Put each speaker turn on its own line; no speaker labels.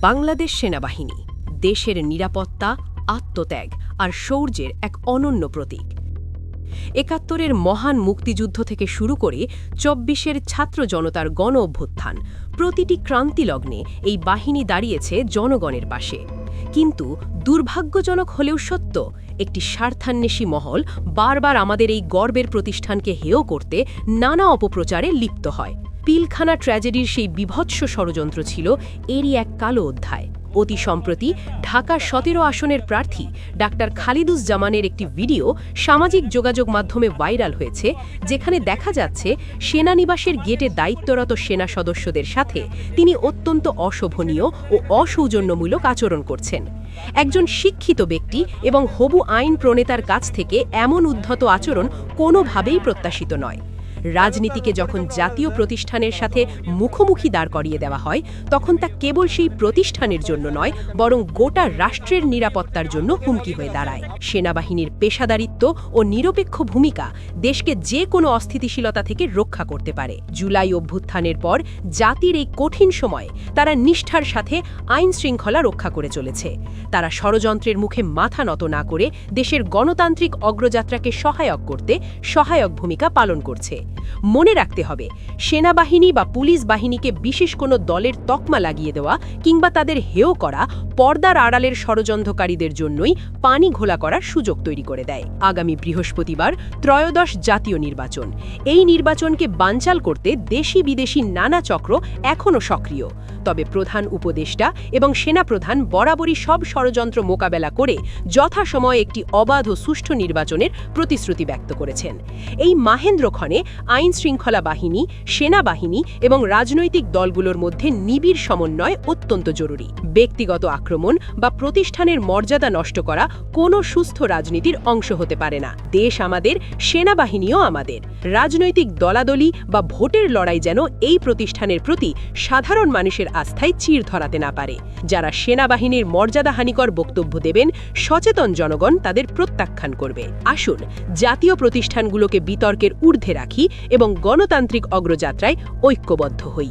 বাংলাদেশ সেনাবাহিনী, দেশের নিরাপত্তা, আত্মত্যাগ আর শৌর্যের এক অনন্য প্রতীক। একাত্তরের মহান মুক্তিযুদ্ধ থেকে শুরু করে চব্বিশের ছাত্র জনতার গণ অভ্যুত্থান, প্রতিটি ক্রান্তিলগ্নে এই বাহিনী দাঁড়িয়েছে জনগণের পাশে। কিন্তু দুর্ভাগ্যজনক হলেও সত্য, একটি স্বার্থান্বেষী মহল বারবার আমাদের এই গর্বের প্রতিষ্ঠানকে হেয় করতে নানা অপপ্রচারে লিপ্ত হয়। পিলখানা ট্র্যাজেডির সেই বিভৎস ষড়যন্ত্র ছিল এরই এক কালো অধ্যায়। অতি সম্প্রতি ঢাকা সতেরো আসনের প্রার্থী ডাক্তার খালিদুজ্জামানের একটি ভিডিও সামাজিক যোগাযোগ মাধ্যমে ভাইরাল হয়েছে, যেখানে দেখা যাচ্ছে সেনানিবাসের গেটে দায়িত্বরত সেনা সদস্যদের সাথে তিনি অত্যন্ত অশোভনীয় ও অসৌজন্যমূলক আচরণ করছেন। একজন শিক্ষিত ব্যক্তি এবং হবু আইন প্রণেতার কাছ থেকে এমন উদ্ধত আচরণ কোনোভাবেই প্রত্যাশিত নয়। রাজনীতিকে যখন জাতীয় প্রতিষ্ঠানের সাথে মুখোমুখি দাঁড় করিয়ে দেওয়া হয়, তখন তা কেবল সেই প্রতিষ্ঠানের জন্য নয়, বরং গোটা রাষ্ট্রের নিরাপত্তার জন্য হুমকি হয়ে দাঁড়ায়। সেনাবাহিনীর পেশাদারিত্ব ও নিরপেক্ষ ভূমিকা দেশকে যে কোনো অস্থিতিশীলতা থেকে রক্ষা করতে পারে। জুলাই অভ্যুত্থানের পর জাতির এই কঠিন সময়ে তারা নিষ্ঠার সাথে আইন শৃঙ্খলা রক্ষা করে চলেছে। তারা ষড়যন্ত্রের মুখে মাথা নত না করে দেশের গণতান্ত্রিক অগ্রযাত্রাকে সহায়ক করতে সহায়ক ভূমিকা পালন করছে। মনে রাখতে হবে, সেনাবাহিনী বা পুলিশ বাহিনীকে বিশেষ কোনো দলের তকমা লাগিয়ে দেওয়া কিংবা তাদের হেয় করা পর্দার আড়ালের ষড়যন্ত্রকারীদের জন্যই পানি ঘোলা করার সুযোগ তৈরি করে দেয়। আগামী বৃহস্পতিবার ত্রয়োদশ জাতীয় নির্বাচন। এই নির্বাচনকে বানচাল করতে দেশি বিদেশি নানা চক্র এখনও সক্রিয়। তবে প্রধান উপদেষ্টা এবং সেনাপ্রধান বরাবরই সব ষড়যন্ত্র মোকাবেলা করে যথাসময়ে একটি অবাধ ও সুষ্ঠু নির্বাচনের প্রতিশ্রুতি ব্যক্ত করেছেন। এই মাহেন্দ্রক্ষণে আইন শৃঙ্খলা বাহিনী, সেনাবাহিনী এবং রাজনৈতিক দলগুলোর মধ্যে নিবিড় সমন্বয় অত্যন্ত জরুরি। ব্যক্তিগত আক্রমণ বা প্রতিষ্ঠানের মর্যাদা নষ্ট করা কোনো সুস্থ রাজনীতির অংশ হতে পারে না। দেশ আমাদের, সেনাবাহিনীও আমাদের। রাজনৈতিক দলাদলি বা ভোটের লড়াই যেন এই প্রতিষ্ঠানের প্রতি সাধারণ মানুষের আস্থায় চির ধরাতে না পারে। যারা সেনাবাহিনীর মর্যাদাহানিকর বক্তব্য দেবেন, সচেতন জনগণ তাদের প্রত্যাখ্যান করবে। আসুন, জাতীয় প্রতিষ্ঠানগুলোকে বিতর্কের ঊর্ধ্বে রাখি এবং গণতান্ত্রিক অগ্রযাত্রায় ঐক্যবদ্ধ হই।